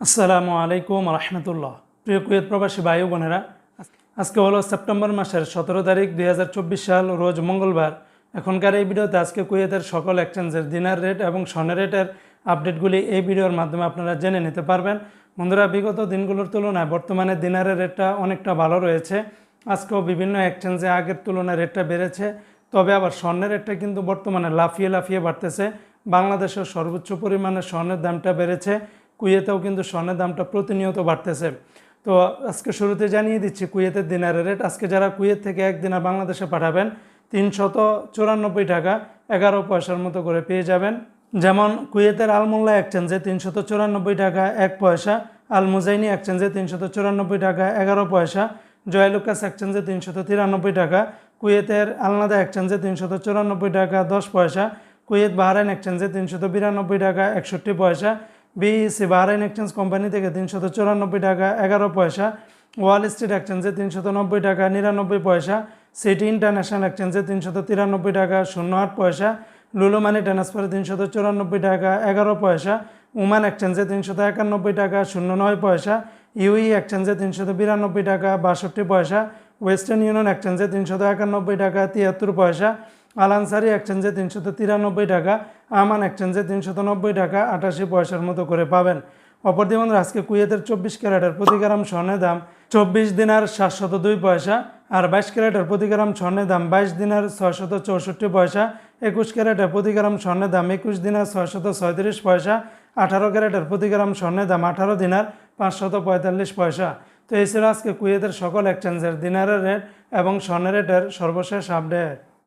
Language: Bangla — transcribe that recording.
আসসালামু আলাইকুম রহমতুল্লাহ। প্রিয় কুয়েত প্রবাসী ভাই বোনেরা, আজকে হলো সেপ্টেম্বর মাসের সতেরো তারিখ দুই হাজার চব্বিশ সাল, রোজ মঙ্গলবার। এখনকার এই ভিডিওতে আজকে কুয়েতের সকল এক্সচেঞ্জের দিনার রেট এবং স্বর্ণের রেটের আপডেটগুলি এই ভিডিওর মাধ্যমে আপনারা জেনে নিতে পারবেন। বন্ধুরা, বিগত দিনগুলোর তুলনায় বর্তমানে দিনারের রেটটা অনেকটা ভালো রয়েছে। আজকেও বিভিন্ন এক্সচেঞ্জে আগের তুলনায় রেটটা বেড়েছে। তবে আবার স্বর্ণের রেটটা কিন্তু বর্তমানে লাফিয়ে লাফিয়ে বাড়তেছে। বাংলাদেশের সর্বোচ্চ পরিমাণে স্বর্ণের দামটা বেড়েছে। কুয়েতেও কিন্তু স্বর্ণের দামটা প্রতিনিয়ত বাড়তেছে। তো আজকে শুরুতে জানিয়ে দিচ্ছি, কুয়েতের দিনারের রেট। আজকে যারা কুয়েত থেকে এক দিনার বাংলাদেশে পাঠাবেন, তিনশত চুরানব্বই টাকা এগারো পয়সার মতো করে পেয়ে যাবেন। যেমন কুয়েতের আলমোল্লা এক্সচেঞ্জে তিনশত চুরানব্বই টাকা এক পয়সা আল মুজাইনি এক্সচেঞ্জে তিনশত চুরানব্বই টাকা এগারো পয়সা, জয়লুকাস এক্সচেঞ্জে তিনশত তিরানব্বই টাকা, কুয়েতের আলনাদা এক্সচেঞ্জে তিনশত চুরানব্বই টাকা দশ পয়সা, কুয়েত বাহরাইন এক্সচেঞ্জে তিনশত বিরানব্বই টাকা একষট্টি পয়সা বিইসি বাহরাইন এক্সচেঞ্জ কোম্পানি থেকে তিনশত চুরানব্বই টাকা, এগারো পয়সা। ওয়াল স্ট্রিট এক্সচেঞ্জে তিনশত নব্বই টাকা, নিরানব্বই পয়সা। সিটি ইন্টারন্যাশনাল এক্সচেঞ্জে তিনশত তিরানব্বই টাকা, শূন্য আট পয়সা। লুলো মানি ট্রান্সফারে তিনশত চুরানব্বই টাকা, এগারো পয়সা। উমান এক্সচেঞ্জে তিনশত একানব্বই টাকা, শূন্য নয় পয়সা। ইউই এক্সচেঞ্জে তিনশত বিরানব্বই টাকা, বাষট্টি পয়সা। ওয়েস্টার্ন ইউনিয়ন এক্সচেঞ্জে তিনশত একানব্বই টাকা, তিয়াত্তর পয়সা। আলানসারি এক্সচেঞ্জে তিনশত তিরানব্বই টাকা, আমান এক্সচেঞ্জে তিনশত নব্বই টাকা, আটাশি পয়সার মতো করে পাবেন। অপরদিকে বন্ধুরা, আজকে কুয়েতের চব্বিশ ক্যারেটের প্রতি গ্রাম স্বর্ণের দাম চব্বিশ দিনার সাতশত দুই পয়সা আর বাইশ ক্যারেটের প্রতি গ্রাম স্বর্ণের দাম বাইশ দিনার ছয়শত চৌষট্টি পয়সা। একুশ ক্যারেটের প্রতি গ্রাম স্বর্ণের দাম একুশ দিনার ছয়শত ছয়ত্রিশ পয়সা। আঠারো ক্যারেটের প্রতি গ্রাম স্বর্ণের দাম আঠারো দিনার পাঁচশত পঁয়তাল্লিশ পয়সা। তো এই ছিল আজকে কুয়েতের সকল এক্সচেঞ্জের দিনারের রেট এবং স্বর্ণের রেটের সর্বশেষ আপডেট।